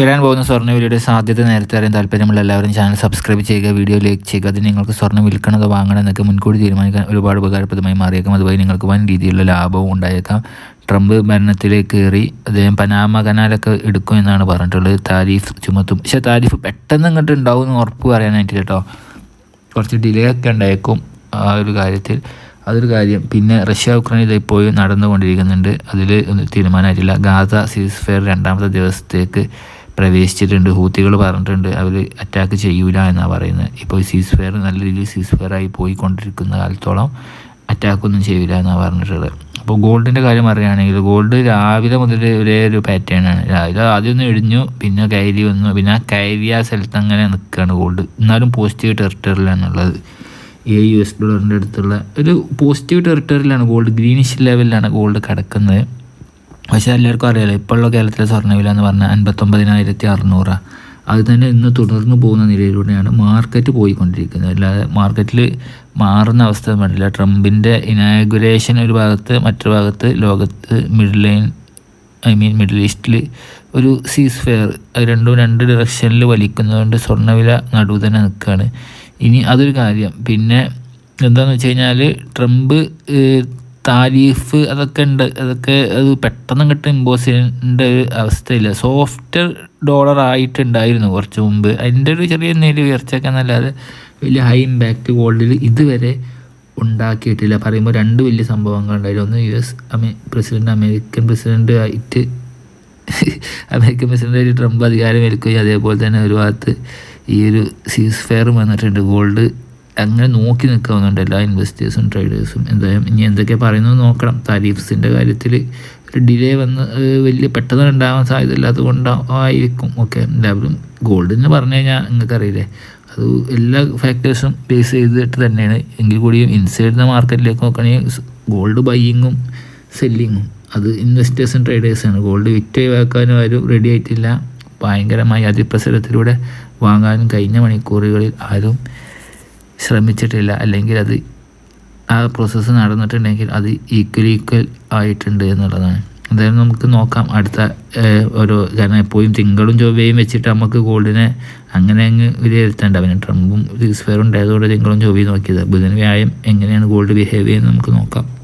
വരാൻ പോകുന്ന സ്വർണ വിലയുടെ സാധ്യത നേരത്തെ അറിയാൻ താല്പര്യമുള്ള എല്ലാവരും ചാനൽ സബ്സ്ക്രൈബ് ചെയ്യുക വീഡിയോ ലൈക്ക് ചെയ്യുക അത് നിങ്ങൾക്ക് സ്വർണം വിൽക്കണതോ വാങ്ങണം എന്നൊക്കെ മുൻകൂട്ടി തീരുമാനിക്കാൻ ഒരുപാട് ഉപകാരപ്രദമായി മാറിയേക്കാം. അതുവഴി നിങ്ങൾക്ക് വൻ രീതിയിലുള്ള ലാഭവും ഉണ്ടായേക്കാം. ട്രംപ് ഭരണത്തിലേക്ക് കയറി അദ്ദേഹം പനാമ കനാലൊക്കെ എടുക്കും എന്നാണ് പറഞ്ഞിട്ടുള്ളത്. താരിഫ് ചുമത്തും. പക്ഷേ താരിഫ് പെട്ടെന്ന് ഇങ്ങോട്ട് ഉണ്ടാവും എന്ന് ഉറപ്പ് പറയാനായിട്ട് കേട്ടോ. കുറച്ച് ഡിലേ ഒക്കെ ഉണ്ടായേക്കും ആ ഒരു കാര്യത്തിൽ. അതൊരു കാര്യം. പിന്നെ റഷ്യ ഉക്രൈൻ ഇത് ഇപ്പോഴും നടന്നുകൊണ്ടിരിക്കുന്നുണ്ട്. അതിൽ തീരുമാനമായിട്ടില്ല. ഗാസ സീസ് ഫെയർ രണ്ടാമത്തെ ദിവസത്തേക്ക് പ്രവേശിച്ചിട്ടുണ്ട് ഹൂത്തികൾ പറഞ്ഞിട്ടുണ്ട് അവർ അറ്റാക്ക് ചെയ്യൂല എന്നാണ് പറയുന്നത്. ഇപ്പോൾ സീസ് ഫെയർ നല്ല രീതിയിൽ സീസ് ഫെയർ ആയി പോയിക്കൊണ്ടിരിക്കുന്ന കാലത്തോളം അറ്റാക്കൊന്നും ചെയ്യൂല എന്നാണ് പറഞ്ഞിട്ടുള്ളത്. അപ്പോൾ ഗോൾഡിന്റെ കാര്യം പറയുകയാണെങ്കിൽ ഗോൾഡ് രാവിലെ മുതൽ ഒരേ ഒരു പാറ്റേൺ ആണ്. രാവിലെ ആദ്യം ഒന്ന് ഇടിഞ്ഞു പിന്നെ കയറി വന്നു പിന്നെ ആ കയറിയ സ്ഥലത്ത് അങ്ങനെ നിൽക്കുകയാണ് ഗോൾഡ്. എന്നാലും പോസിറ്റീവ് ടെറിട്ടറിലാണുള്ളത് ഏഴ് യു എസ് ഡോളറിന്റെ അടുത്തുള്ള ഒരു പോസിറ്റീവ് ടെറിട്ടറിയിലാണ് ഗോൾഡ്. ഗ്രീനിഷ് ലെവലിലാണ് ഗോൾഡ് കിടക്കുന്നത്. പക്ഷേ എല്ലാവർക്കും അറിയാലോ ഇപ്പോഴുള്ള കേരളത്തിലെ സ്വർണവില എന്ന് പറഞ്ഞാൽ അൻപത്തൊമ്പതിനായിരത്തി അറുന്നൂറാണ് അത് തന്നെ ഇന്ന് തുടർന്ന് പോകുന്ന നിലയിലൂടെയാണ് മാർക്കറ്റ് പോയിക്കൊണ്ടിരിക്കുന്നത്. അല്ലാതെ മാർക്കറ്റിൽ മാറുന്ന അവസ്ഥ വേണ്ടില്ല ട്രംപിന്റെ ഇനാഗുറേഷൻ ഒരു ഭാഗത്ത് മറ്റൊരു ഭാഗത്ത് ലോകത്ത് middle line I mean middle ഈസ്റ്റിൽ ഒരു സീസ് ഫെയർ രണ്ടും രണ്ട് ഡിറക്ഷനിൽ വലിക്കുന്നതുകൊണ്ട് സ്വർണവില നടുവ് തന്നെ നിൽക്കുകയാണ്. ഇനി അതൊരു കാര്യം. പിന്നെ എന്താണെന്ന് വെച്ച് കഴിഞ്ഞാൽ ട്രംപ് താരീഫ് അതൊക്കെ ഉണ്ട്. അതൊക്കെ അത് പെട്ടെന്ന് കിട്ടും ഇമ്പോസ് ചെയ്യേണ്ട ഒരു അവസ്ഥയില്ല. സോഫ്റ്റ് ഡോളർ ആയിട്ടുണ്ടായിരുന്നു കുറച്ച് മുമ്പ്. അതിന്റെ ഒരു ചെറിയ നേരിയ ഉയർച്ചയൊക്കെ എന്നല്ലാതെ വലിയ ഹൈ ഇമ്പാക്റ്റ് ഗോൾഡിൽ ഇതുവരെ ഉണ്ടാക്കിയിട്ടില്ല. പറയുമ്പോൾ രണ്ട് വലിയ സംഭവങ്ങൾ ഉണ്ടായിരുന്നു ഒന്ന് യു എസ് അമേ പ്രസിഡന്റ് അമേരിക്കൻ പ്രസിഡന്റ് ആയിട്ട് അമേരിക്കൻ പ്രസിഡന്റായിട്ട് ട്രംപ് അധികാരം ഏൽക്കുകയും അതേപോലെ തന്നെ ഒരു ഭാഗത്ത് ഈ ഒരു സീസ് ഫെയറും വന്നിട്ടുണ്ട്. ഗോൾഡ് അങ്ങനെ നോക്കി നിൽക്കുന്നുണ്ട് എല്ലാ ഇൻവെസ്റ്റേഴ്സും ട്രേഡേഴ്സും എന്തായാലും ഇനി എന്തൊക്കെ പറയുന്നത് നോക്കണം. താരീഫ്സിന്റെ കാര്യത്തിൽ ഒരു ഡിലേ വന്ന് വലിയ പെട്ടെന്ന് ഉണ്ടാകാൻ സാധ്യത ഇല്ലാത്തത് കൊണ്ടായിരിക്കും ഓക്കെ എല്ലാവരും ഗോൾഡിന് പറഞ്ഞു കഴിഞ്ഞാൽ നിങ്ങൾക്കറിയില്ലേ അത് എല്ലാ ഫാക്ടേഴ്സും ബേസ് ചെയ്തിട്ട് തന്നെയാണ്. എങ്കിൽ കൂടിയും ഇൻസൈഡ് ദ മാർക്കറ്റിലേക്ക് നോക്കുകയാണെങ്കിൽ ഗോൾഡ് ബൈയിങ്ങും സെല്ലിങ്ങും അത് ഇൻവെസ്റ്റേഴ്സും ട്രേഡേഴ്സാണ് ഗോൾഡ് വിറ്റ് വാക്കാനും ആരും റെഡി ആയിട്ടില്ല. ഭയങ്കരമായ അതിപ്രസരത്തിലൂടെ വാങ്ങാനും കഴിഞ്ഞ മണിക്കൂറുകളിൽ ആരും ശ്രമിച്ചിട്ടില്ല. അല്ലെങ്കിൽ അത് ആ പ്രോസസ്സ് നടന്നിട്ടുണ്ടെങ്കിൽ അത് ഈക്വൽ ഈക്വൽ ആയിട്ടുണ്ട് എന്നുള്ളതാണ്. എന്തായാലും നമുക്ക് നോക്കാം. അടുത്ത ഓരോ കാരണം എപ്പോഴും തിങ്കളും ചൊവ്വയും വെച്ചിട്ട് നമുക്ക് ഗോൾഡിനെ അങ്ങനെ അങ്ങ് വിലയിരുത്തേണ്ട. പിന്നെ ട്രംപും ഫെയർ ഉണ്ടായതുകൊണ്ട് തിങ്കളും ചൊവ്വയും നോക്കിയത്. ബുധൻ വ്യായം എങ്ങനെയാണ് ഗോൾഡ് ബിഹേവ് ചെയ്യുന്നത് നമുക്ക് നോക്കാം.